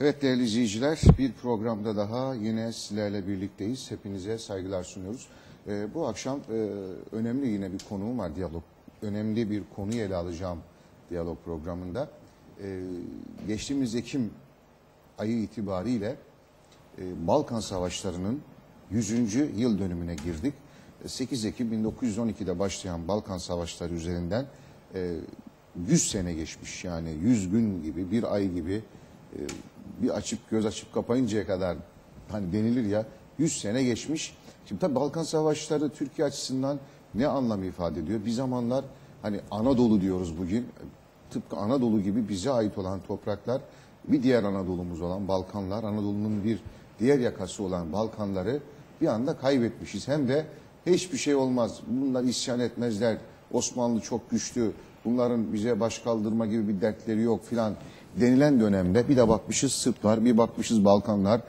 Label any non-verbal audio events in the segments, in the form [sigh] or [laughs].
Evet değerli izleyiciler bir programda daha yine sizlerle birlikteyiz. Hepinize saygılar sunuyoruz. Ee, bu akşam e, önemli yine bir konuğum var diyalog. Önemli bir konuyu ele alacağım diyalog programında. Ee, geçtiğimiz Ekim ayı itibariyle e, Balkan Savaşları'nın 100. yıl dönümüne girdik. E, 8 Ekim 1912'de başlayan Balkan Savaşları üzerinden e, 100 sene geçmiş yani 100 gün gibi bir ay gibi e, bir açıp göz açıp kapayıncaya kadar hani denilir ya 100 sene geçmiş. Şimdi tabii Balkan Savaşları Türkiye açısından ne anlam ifade ediyor? Bir zamanlar hani Anadolu diyoruz bugün. Tıpkı Anadolu gibi bize ait olan topraklar bir diğer Anadolu'muz olan Balkanlar, Anadolu'nun bir diğer yakası olan Balkanları bir anda kaybetmişiz. Hem de hiçbir şey olmaz. Bunlar isyan etmezler. Osmanlı çok güçlü. Bunların bize baş kaldırma gibi bir dertleri yok filan denilen dönemde bir de bakmışız Sırplar, bir bakmışız Balkanlar,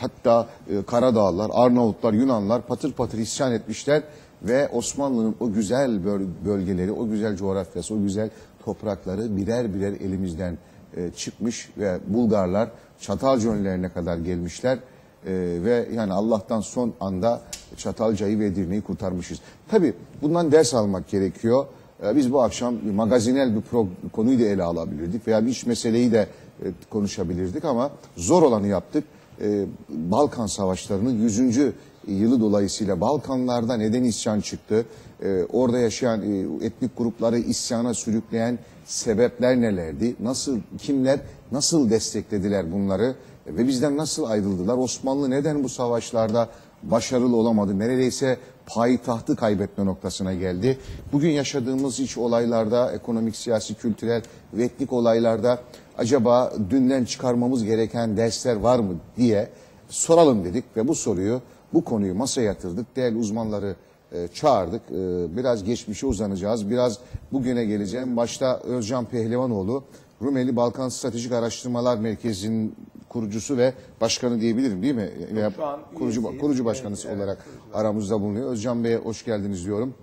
hatta e, Karadağlılar, Arnavutlar, Yunanlar patır patır isyan etmişler ve Osmanlı'nın o güzel böl- bölgeleri, o güzel coğrafyası, o güzel toprakları birer birer elimizden e, çıkmış ve Bulgarlar Çatalca önlerine kadar gelmişler E, ve yani Allah'tan son anda Çatalca'yı ve Edirne'yi kurtarmışız. Tabii bundan ders almak gerekiyor. Ee, Biz bu akşam magazinel bir pro- konuyu da ele alabilirdik veya bir iş meseleyi de e, konuşabilirdik ama zor olanı yaptık. Ee, Balkan Savaşları'nın 100. yılı dolayısıyla Balkanlarda neden isyan çıktı? Ee, Orada yaşayan e, etnik grupları isyana sürükleyen sebepler nelerdi? Nasıl, kimler nasıl desteklediler bunları? Ve bizden nasıl ayrıldılar? Osmanlı neden bu savaşlarda başarılı olamadı. Neredeyse payitahtı kaybetme noktasına geldi. Bugün yaşadığımız iç olaylarda, ekonomik, siyasi, kültürel ve etnik olaylarda acaba dünden çıkarmamız gereken dersler var mı diye soralım dedik ve bu soruyu, bu konuyu masaya yatırdık. Değerli uzmanları e, çağırdık. E, biraz geçmişe uzanacağız. Biraz bugüne geleceğim. Başta Özcan Pehlivanoğlu, Rumeli Balkan Stratejik Araştırmalar Merkezi'nin kurucusu ve başkanı diyebilirim değil mi? Veya Şu an kurucu üyesiyiz. kurucu başkanısı Evet, olarak aramızda bulunuyor. Özcan Bey'e hoş geldiniz diyorum.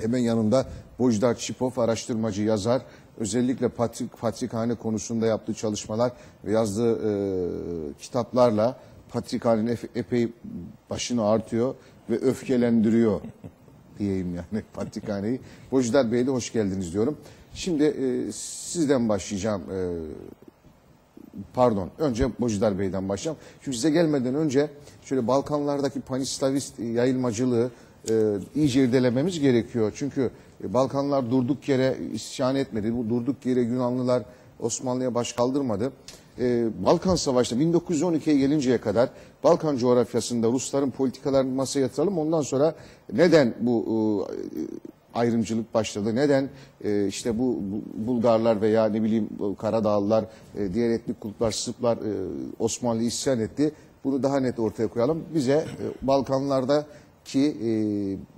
Hemen yanında Bojdar Çipov araştırmacı yazar. Özellikle Patrik, Patrikhane konusunda yaptığı çalışmalar ve yazdığı e, kitaplarla Patrikhane'nin epey başını artıyor ve öfkelendiriyor diyeyim yani [laughs] Patrikhane'yi. Bojdar Bey'le hoş geldiniz diyorum. Şimdi e, sizden başlayacağım. E, pardon önce Bojdar Bey'den başlayalım. Şimdi size gelmeden önce şöyle Balkanlardaki panislavist yayılmacılığı e, iyice irdelememiz gerekiyor. Çünkü e, Balkanlar durduk yere isyan etmedi. Bu durduk yere Yunanlılar Osmanlı'ya baş kaldırmadı. E, Balkan Savaşı'nda 1912'ye gelinceye kadar Balkan coğrafyasında Rusların politikalarını masaya yatıralım. Ondan sonra neden bu e, ayrımcılık başladı. Neden e, işte bu, bu Bulgarlar veya ne bileyim Karadağlılar, e, diğer etnik gruplar, Sırplar e, Osmanlı isyan etti. Bunu daha net ortaya koyalım. Bize e, Balkanlardaki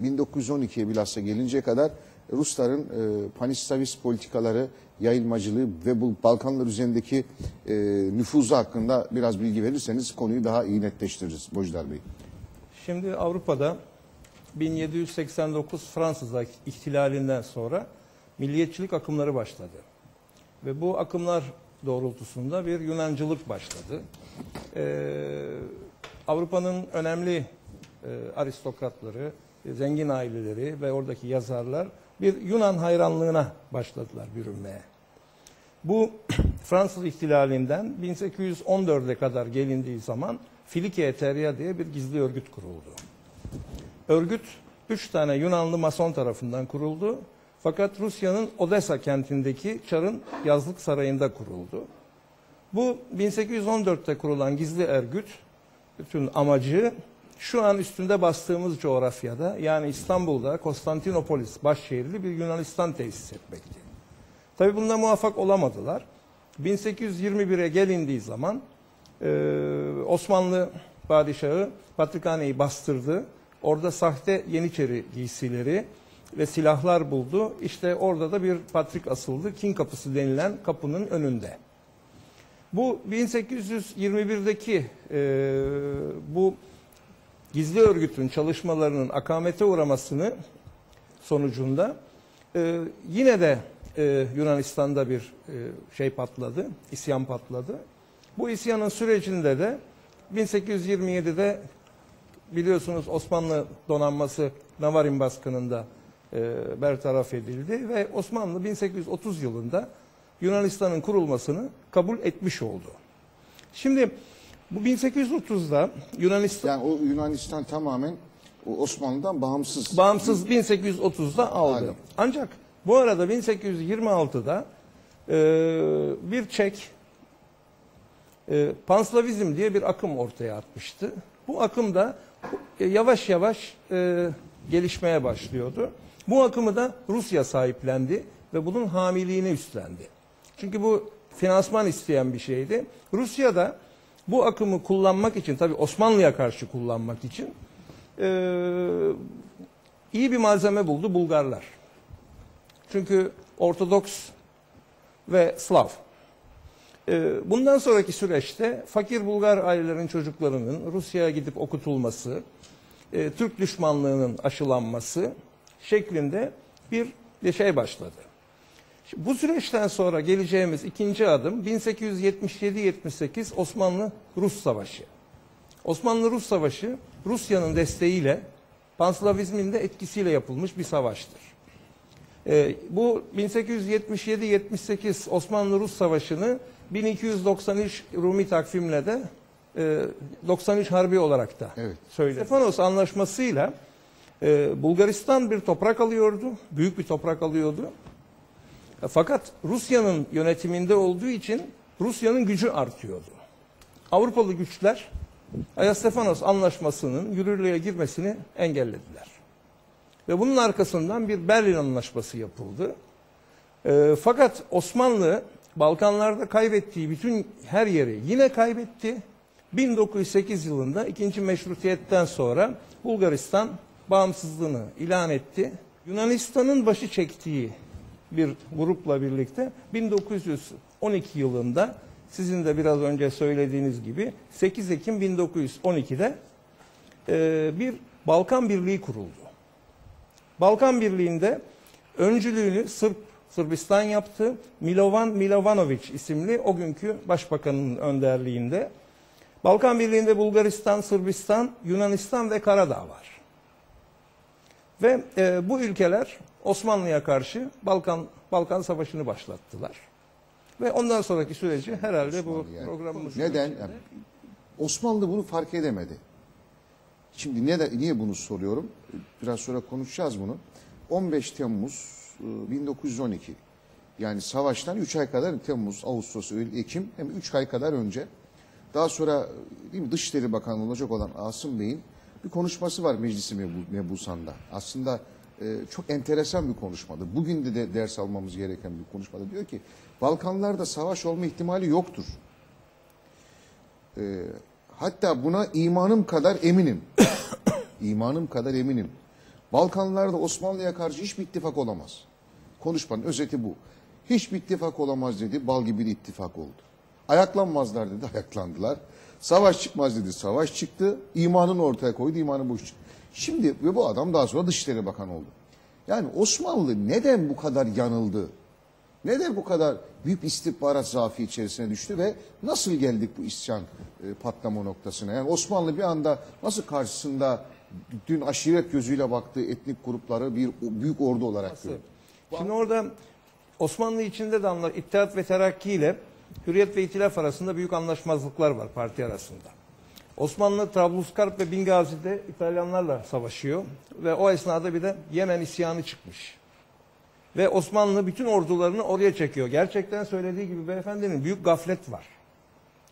e, 1912'ye bilhassa gelinceye kadar Rusların e, panislavist politikaları, yayılmacılığı ve bu Balkanlar üzerindeki e, nüfuzu hakkında biraz bilgi verirseniz konuyu daha iyi netleştiririz Bojdar Bey. Şimdi Avrupa'da 1789 Fransız ihtilalinden sonra milliyetçilik akımları başladı. Ve bu akımlar doğrultusunda bir Yunancılık başladı. Ee, Avrupa'nın önemli e, aristokratları, zengin aileleri ve oradaki yazarlar bir Yunan hayranlığına başladılar bürünmeye. Bu [clears throat] Fransız ihtilalinden 1814'e kadar gelindiği zaman Filike Eteria diye bir gizli örgüt kuruldu. Örgüt üç tane Yunanlı mason tarafından kuruldu. Fakat Rusya'nın Odessa kentindeki Çar'ın yazlık sarayında kuruldu. Bu 1814'te kurulan gizli örgüt bütün amacı şu an üstünde bastığımız coğrafyada yani İstanbul'da Konstantinopolis başşehirli bir Yunanistan tesis etmekti. Tabi bunda muvaffak olamadılar. 1821'e gelindiği zaman e, Osmanlı padişahı Patrikhane'yi bastırdı. Orada sahte Yeniçeri giysileri ve silahlar buldu. İşte orada da bir patrik asıldı. King kapısı denilen kapının önünde. Bu 1821'deki e, bu gizli örgütün çalışmalarının akamete uğramasını sonucunda e, yine de e, Yunanistan'da bir e, şey patladı, isyan patladı. Bu isyanın sürecinde de 1827'de biliyorsunuz Osmanlı donanması Navarin baskınında e, bertaraf edildi ve Osmanlı 1830 yılında Yunanistan'ın kurulmasını kabul etmiş oldu. Şimdi bu 1830'da Yunanistan Yani o Yunanistan tamamen Osmanlı'dan bağımsız. bağımsız 1830'da aldı. Aldı. Ancak bu arada 1826'da e, bir Çek e, Panslavizm diye bir akım ortaya atmıştı. Bu akım da yavaş yavaş e, gelişmeye başlıyordu. Bu akımı da Rusya sahiplendi ve bunun hamiliğini üstlendi. Çünkü bu finansman isteyen bir şeydi. Rusya da bu akımı kullanmak için, tabii Osmanlı'ya karşı kullanmak için e, iyi bir malzeme buldu Bulgarlar. Çünkü Ortodoks ve Slav. Ee, Bundan sonraki süreçte fakir Bulgar ailelerin çocuklarının Rusya'ya gidip okutulması, e, Türk düşmanlığının aşılanması şeklinde bir şey başladı. Bu süreçten sonra geleceğimiz ikinci adım 1877-78 Osmanlı-Rus Savaşı. Osmanlı-Rus Savaşı Rusya'nın desteğiyle Panslavizmin de etkisiyle yapılmış bir savaştır. Ee, bu 1877-78 Osmanlı-Rus Savaşı'nı 1293 Rumi takvimle de e, 93 Harbi olarak da Evet. söyledi. Stefanos Anlaşması'yla e, Bulgaristan bir toprak alıyordu, büyük bir toprak alıyordu. E, Fakat Rusya'nın yönetiminde olduğu için Rusya'nın gücü artıyordu. Avrupalı güçler Ayastefanos Anlaşması'nın yürürlüğe girmesini engellediler. Ve bunun arkasından bir Berlin Anlaşması yapıldı. E, fakat Osmanlı Balkanlarda kaybettiği bütün her yeri yine kaybetti. 1908 yılında ikinci meşrutiyetten sonra Bulgaristan bağımsızlığını ilan etti. Yunanistan'ın başı çektiği bir grupla birlikte 1912 yılında sizin de biraz önce söylediğiniz gibi 8 Ekim 1912'de e, bir Balkan Birliği kuruldu. Balkan Birliği'nde öncülüğünü Sırp Sırbistan yaptı. Milovan Milovanovic isimli o günkü başbakanın önderliğinde. Balkan Birliği'nde Bulgaristan, Sırbistan, Yunanistan ve Karadağ var. Ve e, bu ülkeler Osmanlı'ya karşı Balkan Balkan Savaşı'nı başlattılar. Ve ondan sonraki süreci herhalde bu Osmanlı yani. programımız Neden? Yani Osmanlı bunu fark edemedi. Şimdi ne de, niye bunu soruyorum? Biraz sonra konuşacağız bunu. 15 Temmuz 1912 yani savaştan 3 ay kadar Temmuz, Ağustos, Eylül, Ekim hem 3 ay kadar önce daha sonra değil mi, Dışişleri Bakanı olacak olan Asım Bey'in bir konuşması var Meclisi Mebu- Mebusan'da. Aslında e, çok enteresan bir konuşmadı. Bugün de, de ders almamız gereken bir konuşmada. Diyor ki Balkanlarda savaş olma ihtimali yoktur. E, hatta buna imanım kadar eminim. [coughs] imanım kadar eminim. Balkanlarda Osmanlı'ya karşı hiçbir ittifak olamaz. Konuşmanın özeti bu. Hiçbir ittifak olamaz dedi, bal gibi bir ittifak oldu. Ayaklanmazlar dedi, [laughs] ayaklandılar. Savaş çıkmaz dedi, savaş çıktı. İmanını ortaya koydu, imanı boş çıktı. Şimdi ve bu adam daha sonra Dışişleri Bakanı oldu. Yani Osmanlı neden bu kadar yanıldı? Neden bu kadar büyük istihbarat zaafı içerisine düştü ve nasıl geldik bu isyan e, patlama noktasına? Yani Osmanlı bir anda nasıl karşısında dün aşiret gözüyle baktığı etnik grupları bir büyük ordu olarak gördü? Şimdi orada Osmanlı içinde de anlar, İttihat ve Terakki ile Hürriyet ve İtilaf arasında büyük anlaşmazlıklar var parti arasında. Osmanlı Trablusgarp ve Bingazi'de İtalyanlarla savaşıyor ve o esnada bir de Yemen isyanı çıkmış. Ve Osmanlı bütün ordularını oraya çekiyor. Gerçekten söylediği gibi beyefendinin büyük gaflet var.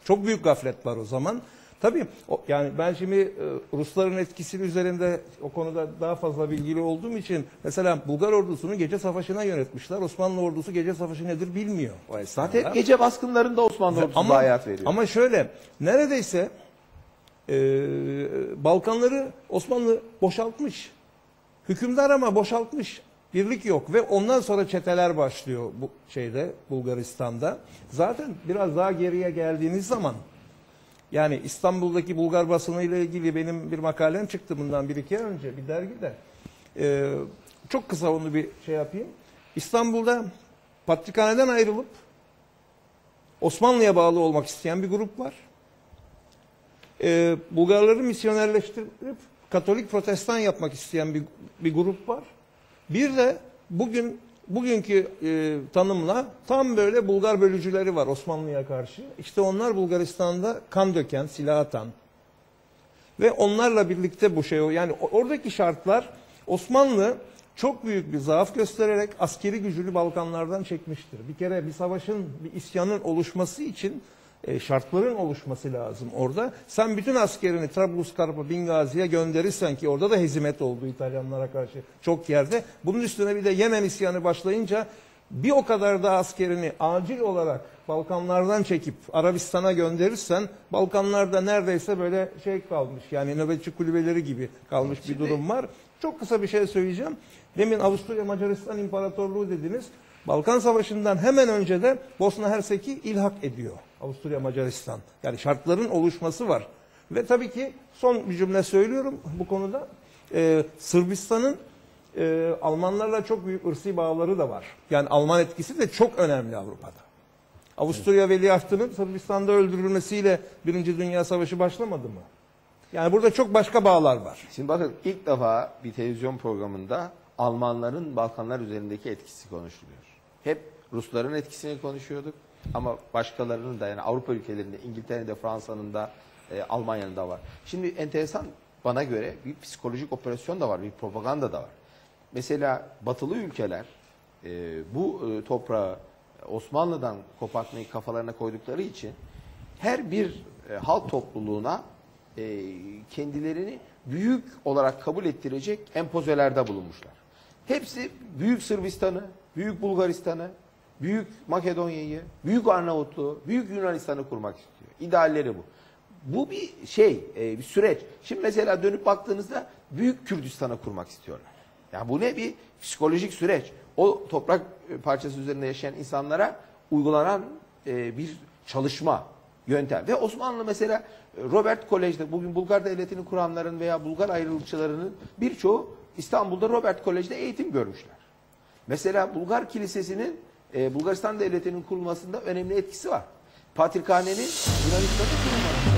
Çok büyük gaflet var o zaman. Tabii o, yani ben şimdi e, Rusların etkisi üzerinde o konuda daha fazla bilgili olduğum için mesela Bulgar ordusunu gece savaşına yönetmişler. Osmanlı ordusu gece savaşı nedir bilmiyor. Zaten gece baskınlarında Osmanlı ordusu ama, hayat veriyor. ama şöyle neredeyse e, Balkanları Osmanlı boşaltmış. Hükümdar ama boşaltmış. Birlik yok ve ondan sonra çeteler başlıyor bu şeyde Bulgaristan'da. Zaten biraz daha geriye geldiğiniz zaman yani İstanbul'daki Bulgar basını ile ilgili benim bir makalem çıktı bundan bir iki ay önce bir dergide. Ee, çok kısa onu bir şey yapayım. İstanbul'da Patrikhane'den ayrılıp Osmanlı'ya bağlı olmak isteyen bir grup var. Ee, Bulgarları misyonerleştirip Katolik Protestan yapmak isteyen bir, bir grup var. Bir de bugün bugünkü e, tanımla tam böyle Bulgar bölücüleri var Osmanlı'ya karşı. İşte onlar Bulgaristan'da kan döken, silah atan ve onlarla birlikte bu şey o yani oradaki şartlar Osmanlı çok büyük bir zaaf göstererek askeri gücünü Balkanlardan çekmiştir. Bir kere bir savaşın, bir isyanın oluşması için e, şartların oluşması lazım orada. Sen bütün askerini Trablusgarp'a, Bingazi'ye gönderirsen ki orada da hezimet oldu İtalyanlara karşı çok yerde. Bunun üstüne bir de Yemen isyanı başlayınca bir o kadar da askerini acil olarak Balkanlardan çekip Arabistan'a gönderirsen Balkanlarda neredeyse böyle şey kalmış yani nöbetçi kulübeleri gibi kalmış bir durum var. Çok kısa bir şey söyleyeceğim. Demin Avusturya Macaristan İmparatorluğu dediniz. Balkan Savaşı'ndan hemen önce de Bosna Hersek'i ilhak ediyor Avusturya Macaristan. Yani şartların oluşması var. Ve tabii ki son bir cümle söylüyorum bu konuda. Ee, Sırbistan'ın e, Almanlarla çok büyük ırsi bağları da var. Yani Alman etkisi de çok önemli Avrupa'da. Avusturya Veliahtı'nın Sırbistan'da öldürülmesiyle Birinci Dünya Savaşı başlamadı mı? Yani burada çok başka bağlar var. Şimdi bakın ilk defa bir televizyon programında Almanların Balkanlar üzerindeki etkisi konuşuluyor. Hep Rusların etkisini konuşuyorduk ama başkalarının da yani Avrupa ülkelerinde, İngiltere'de, Fransa'nın da, e, Almanya'nın da var. Şimdi enteresan bana göre bir psikolojik operasyon da var, bir propaganda da var. Mesela batılı ülkeler e, bu e, toprağı Osmanlı'dan kopartmayı kafalarına koydukları için her bir e, halk topluluğuna e, kendilerini büyük olarak kabul ettirecek empozelerde bulunmuşlar. Hepsi Büyük Sırbistan'ı, Büyük Bulgaristan'ı, Büyük Makedonya'yı, Büyük Arnavutluğu, Büyük Yunanistan'ı kurmak istiyor. İdealleri bu. Bu bir şey, e, bir süreç. Şimdi mesela dönüp baktığınızda Büyük Kürdistan'ı kurmak istiyorlar. Yani bu ne bir psikolojik süreç. O toprak e, parçası üzerinde yaşayan insanlara uygulanan e, bir çalışma, yöntem. Ve Osmanlı mesela Robert Kolej'de bugün Bulgar Devleti'ni kuranların veya Bulgar ayrılıkçılarının birçoğu İstanbul'da Robert Kolej'de eğitim görmüşler. Mesela Bulgar Kilisesi'nin e, Bulgaristan Devleti'nin kurulmasında önemli etkisi var. Patrikhanenin Yunanistan'da kurulmasında